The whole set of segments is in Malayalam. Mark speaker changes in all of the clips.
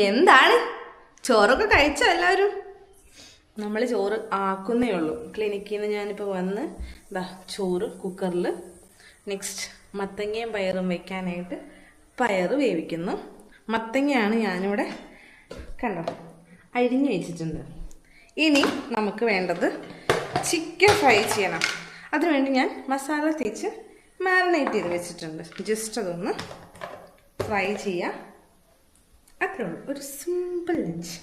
Speaker 1: എന്താണ്? ചോറൊക്കെ കഴിച്ചോ എല്ലാവരും? നമ്മൾ ചോറ് ആക്കുന്നേ ഉള്ളൂ. ക്ലിനിക്കിൽ നിന്ന് ഞാനിപ്പോൾ വന്ന് ദാ ചോറ് കുക്കറിൽ നെക്സ്റ്റ് മത്തങ്ങയും പയറും വെക്കാനായിട്ട് പയർ വേവിക്കുന്നു. മത്തങ്ങയാണ് ഞാനിവിടെ കണ്ടോ അരിഞ്ഞു വെച്ചിട്ടുണ്ട്. ഇനി നമുക്ക് വേണ്ടത് ചിക്കൻ ഫ്രൈ ചെയ്യണം. അതിനുവേണ്ടി ഞാൻ മസാല തേച്ച് മാരിനേറ്റ് ചെയ്ത് വെച്ചിട്ടുണ്ട്. ജസ്റ്റ് അതൊന്ന് ഫ്രൈ ചെയ്യാം. അത്രേ ഉള്ളൂ. ഒരു സിമ്പിൾ ലഞ്ച്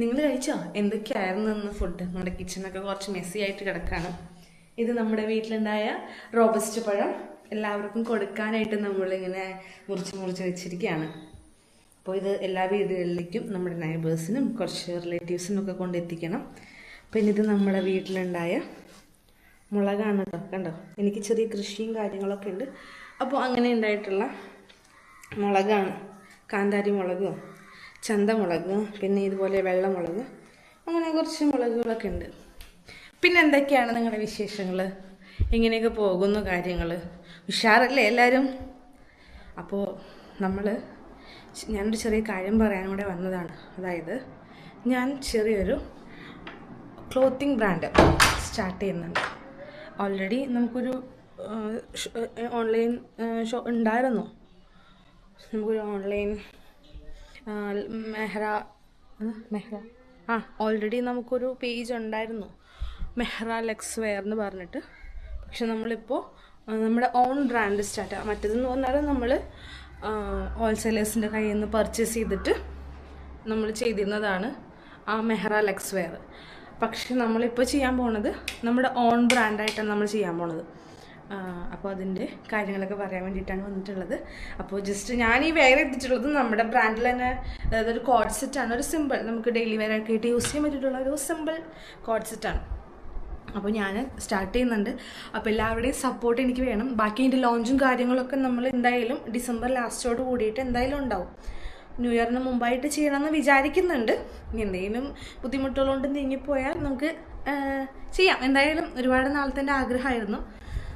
Speaker 1: നിങ്ങൾ കഴിച്ചോ? എന്തൊക്കെയായിരുന്നു ഇന്ന് ഫുഡ് നമ്മുടെ കിച്ചണൊക്കെ കുറച്ച് മെസ്സി ആയിട്ട് കിടക്കാണ്. ഇത് നമ്മുടെ വീട്ടിലുണ്ടായ റോബസ്റ്റ് പഴം. എല്ലാവർക്കും കൊടുക്കാനായിട്ട് നമ്മളിങ്ങനെ മുറിച്ച് മുറിച്ച് വെച്ചിരിക്കുകയാണ്. അപ്പോൾ ഇത് എല്ലാ വീടുകളിലേക്കും നമ്മുടെ നൈബേഴ്സിനും കുറച്ച് റിലേറ്റീവ്സിനും ഒക്കെ കൊണ്ടെത്തിക്കണം. പിന്നെ ഇത് നമ്മുടെ വീട്ടിലുണ്ടായ മുളകാണ് കേട്ടോ. കണ്ടോ? എനിക്ക് ചെറിയ കൃഷിയും കാര്യങ്ങളൊക്കെ ഉണ്ട്. അപ്പോൾ അങ്ങനെ ഉണ്ടായിട്ടുള്ള മുളകാണ്. കാന്താരി മുളകും ചന്തമുളക് പിന്നെ ഇതുപോലെ വെള്ളമുളക് അങ്ങനെ കുറച്ച് മുളകുകളൊക്കെ ഉണ്ട്. പിന്നെ എന്തൊക്കെയാണ് നിങ്ങളുടെ വിശേഷങ്ങൾ? എങ്ങനെയൊക്കെ പോകുന്നു കാര്യങ്ങൾ ഉഷാറല്ലേ എല്ലാവരും അപ്പോൾ നമ്മൾ ഞാനൊരു ചെറിയ കാര്യം പറയാൻ കൂടെ വന്നതാണ്. അതായത് ഞാൻ ചെറിയൊരു ക്ലോത്തിങ് ബ്രാൻഡ് സ്റ്റാർട്ട് ചെയ്യുന്നുണ്ട്. ഓൾറെഡി നമുക്കൊരു ഓൺലൈൻ ഷോ ഉണ്ടായിരുന്നു. നമുക്കൊരു ഓൺലൈൻ മെഹ്റ മെഹ്റ. ആ ഓൾറെഡി നമുക്കൊരു പേജ് ഉണ്ടായിരുന്നു. മെഹ്റ ലെക്സ് വെയർ എന്ന് പറഞ്ഞിട്ട്. പക്ഷെ നമ്മളിപ്പോൾ നമ്മുടെ ഓൺ ബ്രാൻഡ് സ്റ്റാർട്ട് മറ്റേതെന്ന് പറഞ്ഞാൽ നമ്മൾ ഹോൾസെയിലേഴ്സിന്റെ കയ്യിൽ നിന്ന് പർച്ചേസ് ചെയ്തിട്ട് നമ്മൾ ചെയ്തിരുന്നതാണ് ആ മെഹ്റ ലെക്സ് വെയർ പക്ഷെ നമ്മളിപ്പോൾ ചെയ്യാൻ പോണത് നമ്മുടെ ഓൺ ബ്രാൻഡായിട്ടാണ് നമ്മൾ ചെയ്യാൻ പോണത്. അപ്പോൾ അതിന്റെ കാര്യങ്ങളൊക്കെ പറയാൻ വേണ്ടിയിട്ടാണ് വന്നിട്ടുള്ളത്. അപ്പോൾ ജസ്റ്റ് ഞാൻ ഈ വേറെ എത്തിച്ചിട്ടുള്ളത് നമ്മുടെ ബ്രാൻഡിൽ തന്നെ അതായത് ഒരു കോഡ് സെറ്റാണ് ഒരു സിമ്പിൾ നമുക്ക് ഡെയിലി വെയർ ആയിട്ട് യൂസ് ചെയ്യാൻ പറ്റിയിട്ടുള്ള ഒരു സിമ്പിൾ കോഡ് സെറ്റാണ് അപ്പോൾ ഞാൻ സ്റ്റാർട്ട് ചെയ്യുന്നുണ്ട്. അപ്പോൾ എല്ലാവരുടെയും സപ്പോർട്ട് എനിക്ക് വേണം. ബാക്കി അതിന്റെ ലോഞ്ചും കാര്യങ്ങളൊക്കെ നമ്മൾ എന്തായാലും ഡിസംബർ ലാസ്റ്റോട് കൂടിയിട്ട് എന്തായാലും ഉണ്ടാവും. ന്യൂ ഇയറിന് മുമ്പായിട്ട് ചെയ്യണമെന്ന് വിചാരിക്കുന്നുണ്ട്. എന്തെങ്കിലും ബുദ്ധിമുട്ടുകളുണ്ട് നീങ്ങിപ്പോയാൽ നമുക്ക് ചെയ്യാം. എന്തായാലും ഒരുപാട് നാളത്തെ ആഗ്രഹമായിരുന്നു.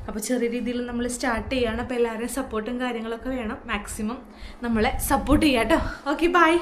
Speaker 1: അപ്പോൾ ചെറിയ രീതിയിൽ നമ്മൾ സ്റ്റാർട്ട് ചെയ്യുകയാണ് അപ്പോൾ എല്ലാവരുടെയും സപ്പോർട്ടും കാര്യങ്ങളൊക്കെ വേണം. മാക്സിമം നമ്മളെ സപ്പോർട്ട് ചെയ്യാം കേട്ടോ ഓക്കെ ബൈ